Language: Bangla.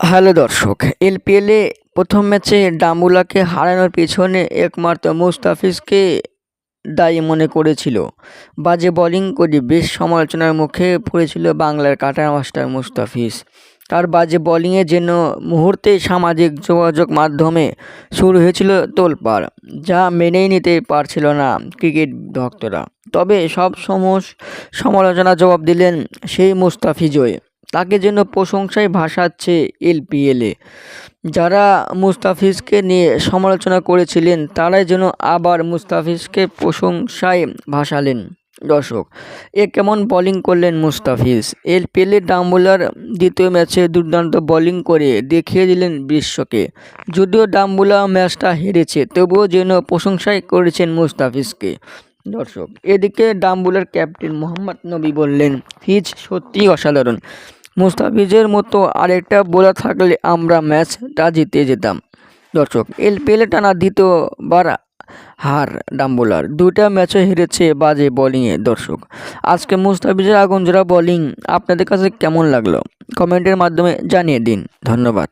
হ্যালো দর্শক এলপিএলে প্রথম ম্যাচে ডাম্বুলাকে হারানোর পেছনে একমাত্র মুস্তাফিজকে দায়ী মনে করেছিল। বাজে বোলিং করে বেশ সমালোচনার মুখে পড়েছিল বাংলার কাটার মাস্টার মুস্তাফিজ। তার বাজে বোলিংয়ের জন্য মুহূর্তে সামাজিক যোগাযোগ মাধ্যমে শুরু হয়েছিল তোলপাড়, যা মেনেই নিতে পারছিল না ক্রিকেট ভক্তরা তবে সব সমস সমালোচনা জবাব দিলেন সেই মুস্তাফিজই। তাকে যেন প্রশংসায় ভাসাচ্ছে এলপিএলে যারা মুস্তাফিজকে নিয়ে সমালোচনা করেছিলেন, তারাই যেন আবার মুস্তাফিজকে প্রশংসায় ভাসালেন। দর্শক, এ কেমন বোলিং করলেন মুস্তাফিজ? এলপিএলে ডাম্বুলার দ্বিতীয় ম্যাচে দুর্দান্ত বোলিং করে দেখিয়ে দিলেন বিশ্বকে। যদিও ডাম্বুলা ম্যাচটা হেরেছে, তবুও যেন প্রশংসাই করেছেন মুস্তাফিজকে। দর্শক, এদিকে ডাম্বুলার ক্যাপ্টেন মোহাম্মদ নবী বললেন, ফিজ সত্যিই অসাধারণ। মুস্তাফিজের মতো আরেকটা বোলার থাকলে আমরা ম্যাচটা জিতে যেতাম। দর্শক এল পেলে টানা দ্বিতীয়বার হার ডাম্বোলার দুইটা ম্যাচে হেরেছে বাজে বলিংয়ে দর্শক, আজকে মুস্তাফিজের আগুন জোড়া বোলিং আপনাদের কাছে কেমন লাগল? কমেন্টের মাধ্যমে জানিয়ে দিন। ধন্যবাদ।